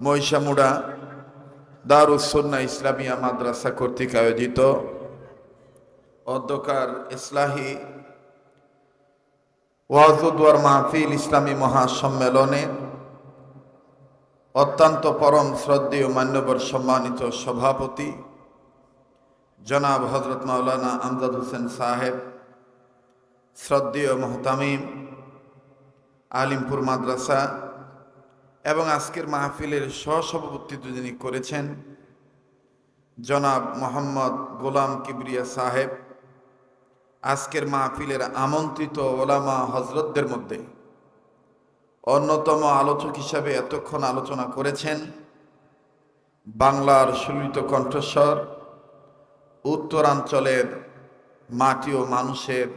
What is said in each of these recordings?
মহিষামুড়া দারুসন্না ইসলামিয়া মাদ্রাসা কর্তৃক আয়োজিত অধ্যকার ইসলাহী ওয়াজুদ্ওয়ার মাহফিল ইসলামী মহাসম্মেলনে অত্যন্ত পরম শ্রদ্ধেয় মান্যবর সম্মানিত সভাপতি জনাব হজরত মাওলানা আমজাদ হোসেন সাহেব, শ্রদ্ধেয় মোহতামিম, আলিমপুর মাদ্রাসা এবং আজকের মাহফিলের সহসভাপতিত্ব যিনি করেছেন, জনাব মোহাম্মদ গোলাম কিবরিয়া সাহেব, আজকের মাহফিলের আমন্ত্রিত ওলামা হজরতদের মধ্যে অন্যতম আলোচক হিসাবে এতক্ষণ আলোচনা করেছেন বাংলার সুলিত কণ্ঠস্বর, উত্তরাঞ্চলের মাটি ও মানুষের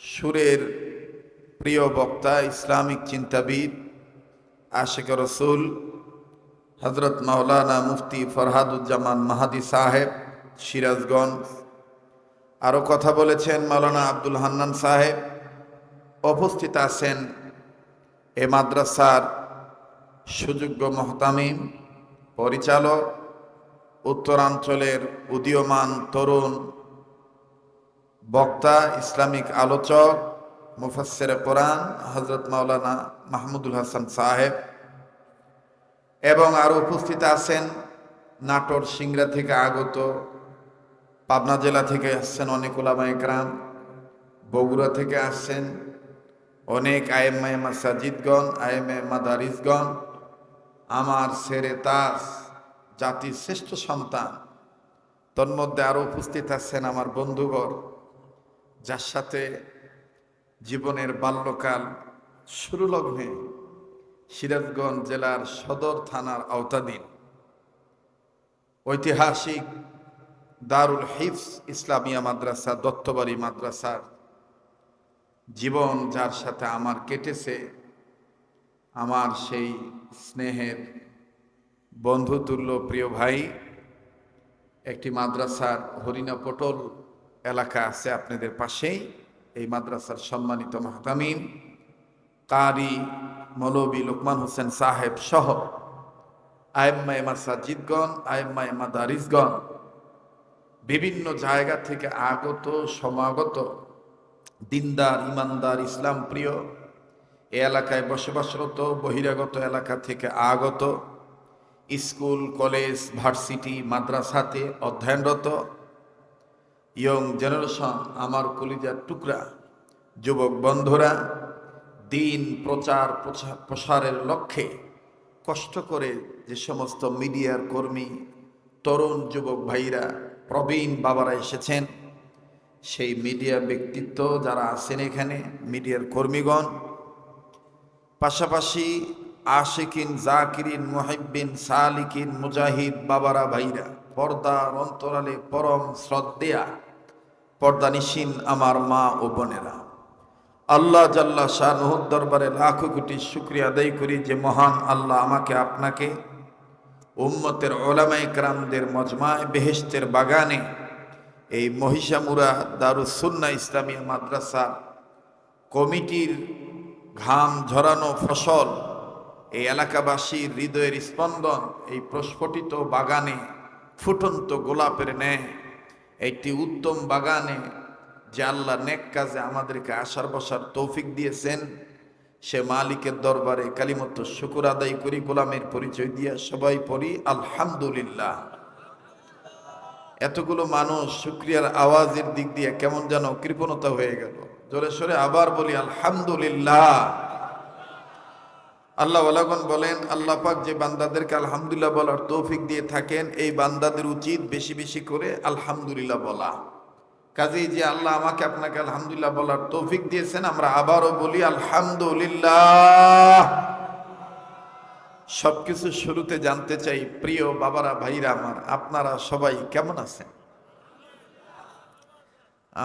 সুরের প্রিয় বক্তা, ইসলামিক চিন্তাবিদ আশেক রসুল হজরত মাওলানা মুফতি ফরহাদুজ্জামান মাহাদি সাহেব, সিরাজগঞ্জ। আরও কথা বলেছেন মাওলানা আব্দুল হান্নান সাহেব। উপস্থিত আছেন এ মাদ্রাসার সুযোগ্য মহতামিম, পরিচালক, উত্তরাঞ্চলের উদীয়মান তরুণ বক্তা, ইসলামিক আলোচক মুফাসের কোরআন হজরত মাওলানা মাহমুদুল হাসান সাহেব এবং আরও উপস্থিত আছেন নাটোর সিংড়া থেকে আগত, পাবনা জেলা থেকে আসছেন অনেক ওলামা একরাম বগুড়া থেকে আসছেন অনেক আয়েম্মা মাসাজিদগণ আয়েমে মাদারিসগণ, আমার সেরে তাস, জাতির শ্রেষ্ঠ সন্তান। তন্মধ্যে আরও উপস্থিত আছেন আমার বন্ধুগণ, যার সাথে জীবনের বাল্যকাল শুরু লগ্নে সিরাজগঞ্জ জেলার সদর থানার আওতাধীন। ঐতিহাসিক দারুল হিফস ইসলামিয়া মাদ্রাসা, দত্তবাড়ি মাদ্রাসার জীবন যার সাথে আমার কেটেছে, আমার সেই স্নেহের বন্ধুতুল্য প্রিয় ভাই। একটি মাদ্রাসার হরিণা পটল এলাকা আছে আপনাদের পাশেই। এই মাদ্রাসার সম্মানিত মাহতামিম, কারি, মৌলবী লোকমান হোসেন সাহেব সহ আয়েম্মায় মাসাজিদগণ আয়েম্মায় মাদারিসগণ বিভিন্ন জায়গা থেকে আগত, সমাগত, দিনদার, ইমানদার, ইসলাম প্রিয়, এ এলাকায় বসবাসরত, বহিরাগত এলাকা থেকে আগত, স্কুল, কলেজ, ভার্সিটি, মাদ্রাসাতে অধ্যয়নরত ইয়ং জেনারেশন, আমার কলিজার টুকরা, যুবক বন্ধুরা, দিন প্রচার প্রসারের লক্ষ্যে কষ্ট করে যে সমস্ত মিডিয়ার কর্মী, তরুণ যুবক ভাইরা, প্রবীণ বাবারা এসেছেন, সেই মিডিয়া ব্যক্তিত্ব যারা আছেন এখানে, মিডিয়ার কর্মীগণ, পাশাপাশি আশিকিন, জাকিরিন মুহিব্বিন সালিকিন, মুজাহিদ বাবারা ভাইরা, পর্দার অন্তরালে পরম শ্রদ্ধেয়া পর্দানিসীন আমার মা ও বোনেরা। আল্লাহ জাল্লা শাহ দরবারে লাখো কোটি শুক্রিয়া আদায় করি যে মহান আল্লাহ আমাকে আপনাকে উম্মতের ওলামাই ক্রামদের মজমায় বেহেস্তের বাগানে এই মহিষামুরা দারুসুন্না ইসলামিয়া মাদ্রাসা কমিটির ঘাম ঝরানো ফসল, এই এলাকাবাসীর হৃদয়ের স্পন্দন, এই প্রস্ফুটিত বাগানে ফুটন্ত গোলাপের ন্যায় একটি উত্তম বাগানে যে আল্লাহ নেক কাজে আমাদেরকে আসার বসার তৌফিক দিয়েছেন, সে মালিকের দরবারে কালিমত শুকুর আদায় করি, গোলামের পরিচয় দিয়ে সবাই পড়ি, আলহামদুলিল্লাহ। এতগুলো মানুষ শুক্রিয়ার আওয়াজের দিক দিয়ে কেমন যেন কৃপণতা হয়ে গেল। জোরে আবার বলি, আলহামদুলিল্লাহ। আল্লাহ ওলাগন বলেন, আল্লাহ পাক যে বান্দাদেরকে আলহামদুলিল্লাহ বলার তৌফিক দিয়ে থাকেন, এই বান্দাদের উচিত বেশি বেশি করে আলহামদুলিল্লাহ বলা। কাজেই যে আল্লাহ আমাকে আপনাকে আলহামদুলিল্লাহ বলার তৌফিক দিয়েছেন, আমরা আবারও বলি আলহামদুলিল্লাহ। সবকিছু শুরুতে জানতে চাই, প্রিয় বাবারা, ভাইরা আমার, আপনারা সবাই কেমন আছেন?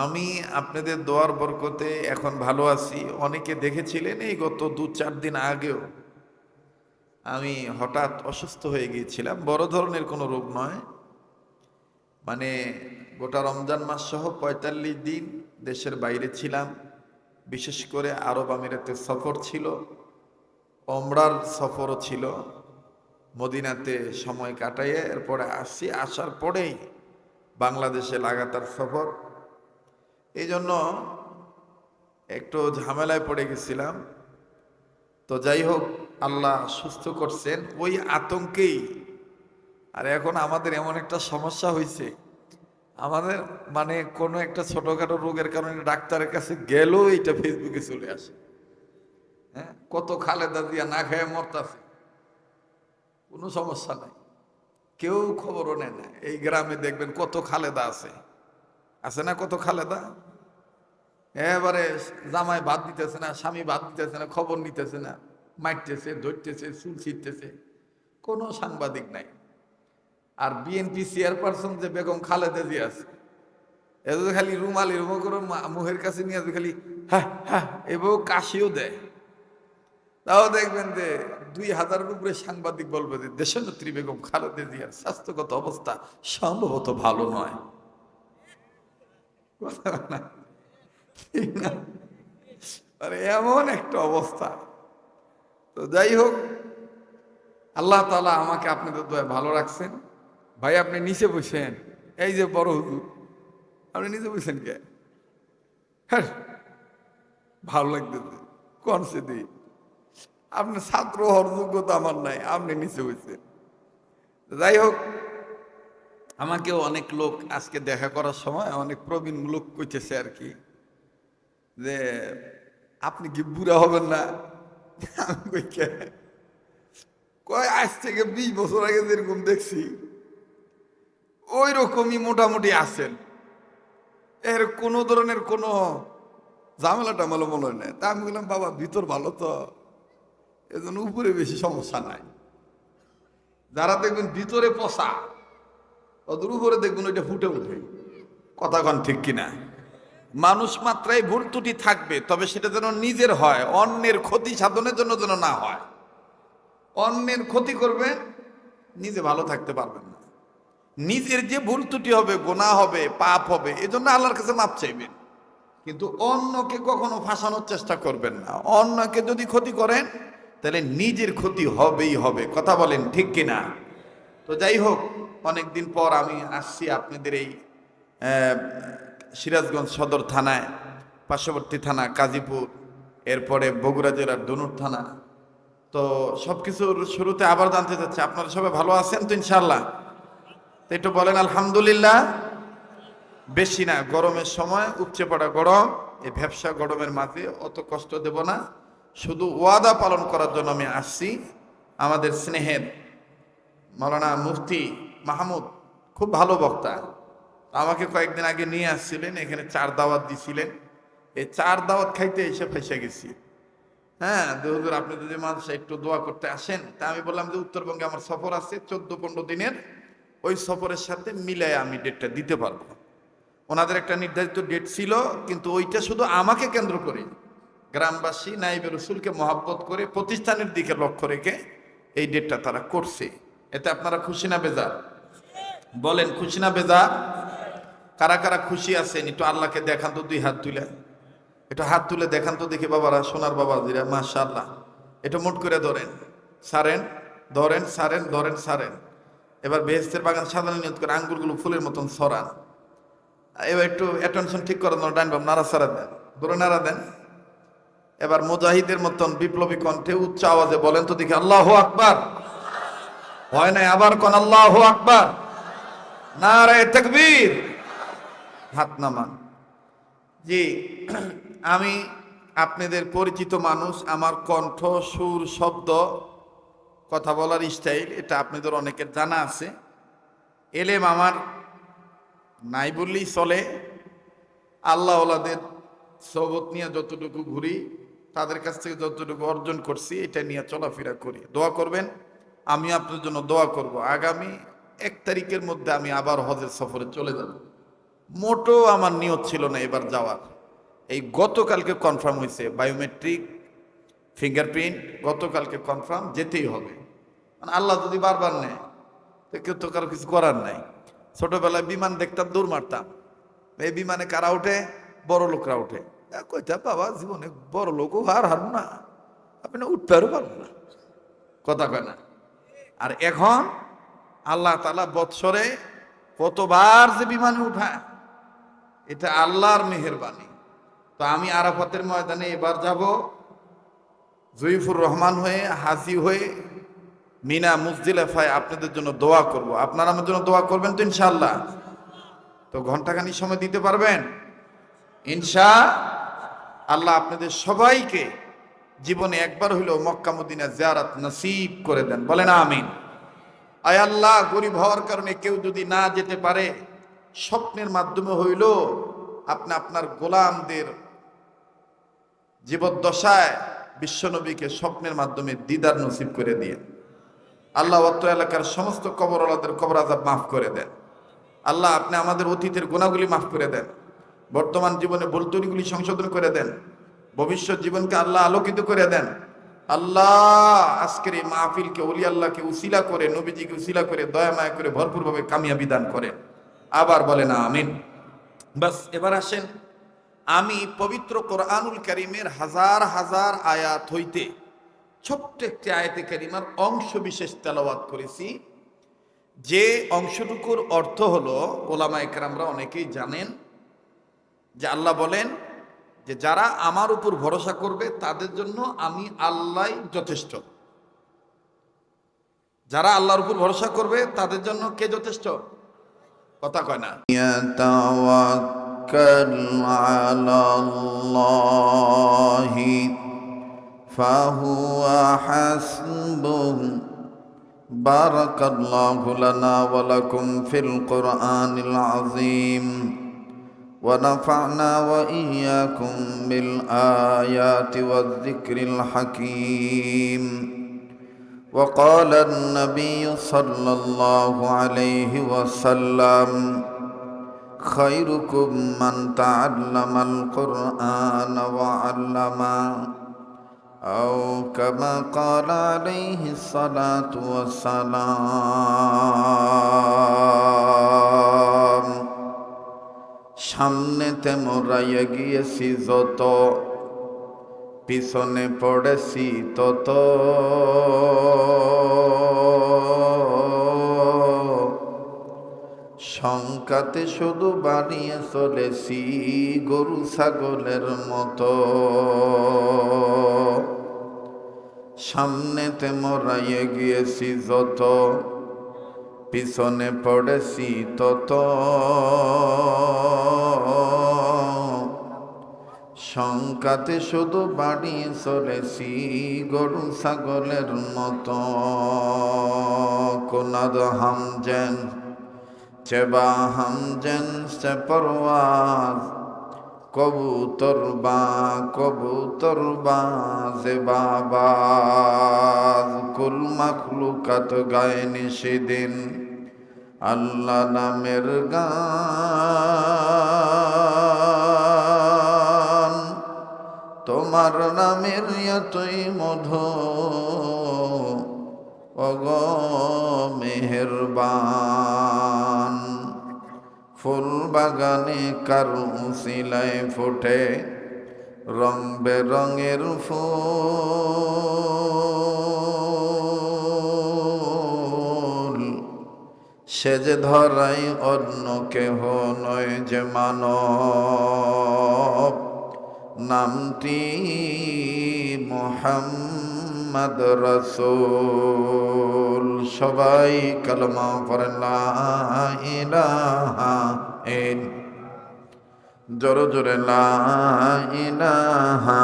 আমি আপনাদের দোয়ার বরকতে এখন ভালো আছি। অনেকে দেখেছিলেন এই গত দু চার দিন আগেও আমি হঠাৎ অসুস্থ হয়ে গিয়েছিলাম। বড় ধরনের কোনো রোগ নয়। মানে গোটা রমজান মাস সহ পঁয়তাল্লিশ দিন দেশের বাইরে ছিলাম। বিশেষ করে আরব আমিরাতে সফর ছিল। অমরার সফরও ছিল। মদিনাতে সময় কাটাইয়ে এরপরে আসি আসার পরেই বাংলাদেশে লাগাতার সফর। এই জন্য একটু ঝামেলায় পড়ে গেছিলাম। তো যাই হোক আল্লাহ সুস্থ করছেন। ওই আতঙ্কেই। আর এখন আমাদের এমন একটা সমস্যা হয়েছে আমাদের মানে কোনো একটা ছোটখাটো রোগের কারণে ডাক্তারের কাছে গেলেও এটা ফেসবুকে চলে আসে। হ্যাঁ? কত খালেদা দিয়া না খেয়ে মরতাছে। কোনো সমস্যা নাই। কেউ খবরও নেয় না। এই গ্রামে দেখবেন কত খালেদা আছে। আছে না কত খালেদা? এবারে জামাই বাদ দিতেছে না, স্বামী বাদ দিতেছে না, খবর নিতেছে না, মারতেছে, ধরতেছে, চুল ছিটতেছে কোনো সাংবাদিক নাই। আর বিএনপি চেয়ারপারসন যে বেগম খালেদা জি আছে এত খালি রুমালি, রুমা করে মা- মুখের কাছে নিয়ে খালি হ্যাঁ হ্যাঁ এবং কাশিও দেয়। তাও দেখবেন যে দুই হাজারের উপরে সাংবাদিক বলবে যে দেশনেত্রী বেগম খালেদা জিয়ার স্বাস্থ্যগত অবস্থা সম্ভবত ভালো নয়। কথা না। ঠিক না? আরে এমন একটা অবস্থা। তো যাই হোক, আল্লাহ তালা আমাকে আপনাদের দয়া ভালো রাখছেন। ভাই, আপনি নিচে বসেন। এই যে বড় হুজুর, আপনি নিচে বসেন কে? হ্যাঁ ভালো লাগতেছে কোন সে দিই আপনার ছাত্র হওয়ার যোগ্যতা আমার নাই, আপনি নিচে বসেন। যাই হোক, আমাকেও অনেক লোক আজকে দেখা করার সময় অনেক প্রবীণ লোক কইতেছে আর কি। যে আপনি কি বুড়া হবেন না? কয়, আজ থেকে বিশ বছর আগে যেরকম দেখছি ওই রকমই মোটামুটি আছেন। এর কোনো ধরনের কোনো ঝামেলা টামেলা মনে হয় না। তা আমি বললাম, বাবা, ভিতর ভালো তো। এজন্য উপরে বেশি সমস্যা নাই। যারা দেখবেন ভিতরে পচা, ওদের উপরে দেখবেন ওইটা ফুটে উঠে কথা কন ঠিক কিনা? মানুষ মাত্রায় ভুল ত্রুটি থাকবে, তবে সেটা যেন নিজের হয়, অন্যের ক্ষতি সাধনের জন্য যেন না হয়। অন্যের ক্ষতি করবে, নিজে ভালো থাকতে পারবেন না। নিজের যে ভুল ত্রুটি হবে, গোনা হবে, পাপ হবে এজন্য আল্লাহর কাছে মাপ চাইবেন। কিন্তু অন্যকে কখনো ফাঁসানোর চেষ্টা করবেন না। অন্যকে যদি ক্ষতি করেন, তাহলে নিজের ক্ষতি হবেই হবে। কথা বলেন ঠিক কিনা? তো যাই হোক, অনেকদিন পর আমি আসছি আপনাদের এই সিরাজগঞ্জ সদর থানায়, পার্শ্ববর্তী থানা কাজীপুর, এরপরে বগুড়া জেলার দনুর থানা। তো সব কিছুর শুরুতে আবার জানতে চাচ্ছি, আপনারা সবাই ভালো আছেন তো ইনশাল্লাহ তো একটু বলেন, আলহামদুলিল্লাহ। বেশি না, গরমের সময় উপচে পড়া গরম এই ব্যবসা গরমের মাঝে অত কষ্ট দেব না। শুধু ওয়াদা পালন করার জন্য আমি আসছি। আমাদের স্নেহের মৌলানা মুফতি মাহমুদ, খুব ভালো বক্তা। আমাকে কয়েকদিন আগে নিয়ে আসছিলেন, এখানে চার দাওয়াত দিছিলেন। এই চার দাওয়াত খাইতে এসে ফেসে গেছি। হ্যাঁ যে হুজুর, আপনি যদি মানুষে একটু দোয়া করতে আসেন, তা আমি বললাম যে উত্তরবঙ্গে আমার সফর আছে, চোদ্দ পনেরো দিনের, ওই সফরের সাথে মিলাই আমি ডেটটা দিতে পারব। ওনাদের একটা নির্ধারিত ডেট ছিল, কিন্তু ওইটা শুধু আমাকে কেন্দ্র করে গ্রামবাসী, নাইবে রসুলকে মহাব্বত করে প্রতিষ্ঠানের দিকে লক্ষ্য রেখে এই ডেটটা তারা করছে। এতে আপনারা খুশি না বেজার? বলেন, খুশি না বেজার? কারা কারা খুশি আছেন, একটু আল্লাহকে দেখান তো দুই হাত তুলে। একটু হাত তুলে দেখান তো দেখি বাবারা, সোনার বাবা দিরা মাশাল্লাহ এটা মোট করে ধরেন। সারেন ধরেন সারেন ধরেন, সারেন। এবার বেহেস্তের বাগান সাধারণ নিয়ত করে আঙ্গুরগুলো ফুলের মতন সরান এবার একটু অ্যাটেনশন ঠিক করেন ডাইন বাম নাড়া সারা দেন। ধরে নাড়া দেন। এবার মুজাহিদের মতন বিপ্লবী কণ্ঠে উচ্চ আওয়াজে বলেন তো দেখি, আল্লাহ আকবার! হয় নাই আবার কোন আল্লাহ আকবার? নারায় তাকবীর! হাত নামান জি, আমি আপনাদের পরিচিত মানুষ, আমার কণ্ঠ, সুর, শব্দ, কথা বলার স্টাইল, এটা আপনাদের অনেকের জানা আছে। এলেম আমার নাই বললেই চলে। আল্লাহ ওলাদের নিয়ে যতটুকু ঘুরি, তাদের কাছ থেকে যতটুকু অর্জন করছি, এটা নিয়ে চলাফেরা করি। দোয়া করবেন আমি আপনার জন্য দোয়া করব। আগামী এক তারিখের মধ্যে আমি আবার হজের সফরে চলে যাব। মোটো আমার নিয়ত ছিল না এবার যাওয়ার। এই গতকালকে কনফার্ম হয়েছে বায়োমেট্রিক ফিঙ্গারপ্রিন্ট গতকালকে কনফার্ম যেতেই হবে। মানে আল্লাহ যদি বারবার নেয় কেউ তো কারও কিছু করার নাই। ছোটবেলায় বিমান দেখতাম, দৌড় মারতাম। এই বিমানে কারা উঠে? বড় লোকরা ওঠে কইতা, বাবা, জীবনে বড় লোকও হার হারবো না। আপনি উঠতে আরও পারব না। কথা কয় না। আর এখন আল্লাহ তালা বৎসরে কতবার যে বিমানে উঠায় এটা আল্লাহর মেহেরবানি। তো আমি আরাফাতের ময়দানে এবার যাব। জয়ীফুর রহমান হয়ে হাজি হয়ে মিনা মুজদিলেফায় আপনাদের জন্য দোয়া করব। আপনারা আমার জন্য দোয়া করবেন তো ইনশাল্লাহ তো ঘন্টাখানি সময় দিতে পারবেন? ইনশা আল্লাহ আপনাদের সবাইকে জীবনে একবার হইলেও মক্কা মদিনা জিয়ারাত নসিব করে দেন। বলেন আমিন। আয় আল্লাহ, গরিব হওয়ার কারণে কেউ যদি না যেতে পারে স্বপ্নের মাধ্যমে হইল আপনি আপনার গোলামদের জীবদ্দশায় বিশ্বনবীকে স্বপ্নের মাধ্যমে দিদার নসিব করে দিয়ে আল্লাহ অত্র এলাকার সমস্ত কবরওয়ালাদের কবর আজাব মাফ করে দেন। আল্লাহ আপনি আমাদের অতীতের গোনাগুলি মাফ করে দেন। বর্তমান জীবনে বলতরিগুলি সংশোধন করে দেন। ভবিষ্যৎ জীবনকে আল্লাহ আলোকিত করে দেন। আল্লাহ আজকের এই মাহফিলকে অলি আল্লাহকে উসিলা করে, নবীজিকে উসিলা করে দয়া মায়া করে, ভরপুরভাবে কামিয়াবি দান করে আবার বলে না আমিন। বাস, এবার আসেন আমি পবিত্র কোরআনুল করিমের হাজার হাজার আয়াত হইতে ছোট্ট একটি আয়াতে কারিমার অংশ বিশেষ তেলাওয়াত করেছি। যে অংশটুকুর অর্থ হলো, ওলামা একরামরা অনেকেই জানেন যে আল্লাহ বলেন যে যারা আমার উপর ভরসা করবে, তাদের জন্য আমি আল্লাহ যথেষ্ট। যারা আল্লাহর উপর ভরসা করবে, তাদের জন্য কে যথেষ্ট? কথা কয় না يتوكل على الله فهو حسبه بارك الله لنا ولكم في القرآن العظيم ونفعنا وإياكم بالآيات والذكر الحكيم وقال النبي صلى الله عليه وسلم خيركم من تعلم القرآن وعلمه أو كما قال عليه الصلاة والسلام সামনেতে মোরা এগিয়েছি যত পিছনে পড়েছি তত। শঙ্কাতে শুধু বানিয়ে চলেছি গরু ছাগলের মতো। সামনেতে মরাইয়ে গিয়েছি যত, পিছনে পড়েছি তত। শঙ্কাতে শুধু বাড়িয়ে চলেছি, গরু ছাগলের মতো। কোনাদ হামজেন চেবা হামজেন সে পরওয়াজ। কবুতর বা কবুতর বা যে বাবাজ। কুল মাখলুকাত গায়নি সেদিন, আল্লাহ নামের গান। তোমার নামের এতই মধু। অগ মেহেরবান, ফুল বাগানে কারু সিলাই ফুটে রং বেরঙের ফুল। সে যে ধরাই অন্য কেহ নয় যে মানব। নামটি মোহাম্মদ রসুল। সবাই কলমা পড়েন জোরে জোরে, লা ইলাহা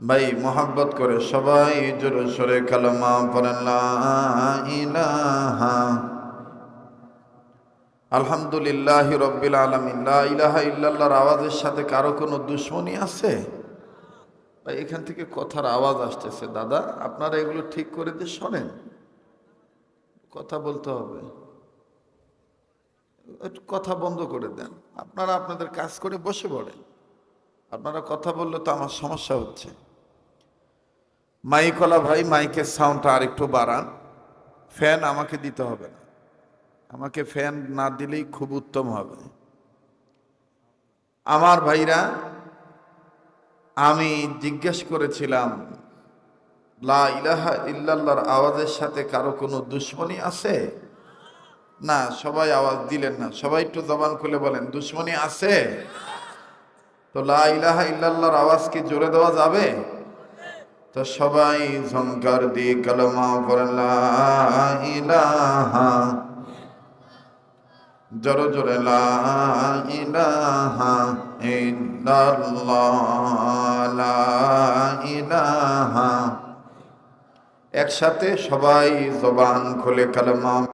ভাই, মোহাব্বত করে সবাই জোরে সরে কালমা পড়েন ইলাহা আলহামদুলিল্লাহ রব্বিল আলমিন ইলাহা ইল্লাল্লাহর আওয়াজের সাথে কারও কোনো দুশ্মনী আছে? ভাই, এখান থেকে কথার আওয়াজ আসতেছে, দাদা, আপনারা এগুলো ঠিক করে দিয়ে শোনেন। কথা বলতে হবে। কথা বন্ধ করে দেন। আপনারা আপনাদের কাজ করে বসে পড়েন। আপনারা কথা বললে তো আমার সমস্যা হচ্ছে। মাইকলা ভাই, মাইকের সাউন্ডটা আরেকটু বাড়ান। ফ্যান আমাকে দিতে হবে না। আমাকে ফ্যান না দিলেই খুব উত্তম হবে। আমার ভাইরা, আমি জিজ্ঞেস করেছিলাম, লা ইলাহা ইল্লাল্লাহর আওয়াজের সাথে কারও কোনো দুশ্মনী আছে? না, সবাই আওয়াজ দিলেন না। সবাই একটু জবান খুলে বলেন, দুশ্মনী আছে? তো লা ইলাহা ইল্লাল্লাহর আওয়াজ কি জোরে দেওয়া যাবে? তো সবাই ঝঙ্কার দিয়ে কলমা পড়েন, লা ইলাহা জোরে জোরে লা ইলাহা ইল্লাল্লাহ লা ইলাহা। একসাথে সবাই জবান খুলে কালমা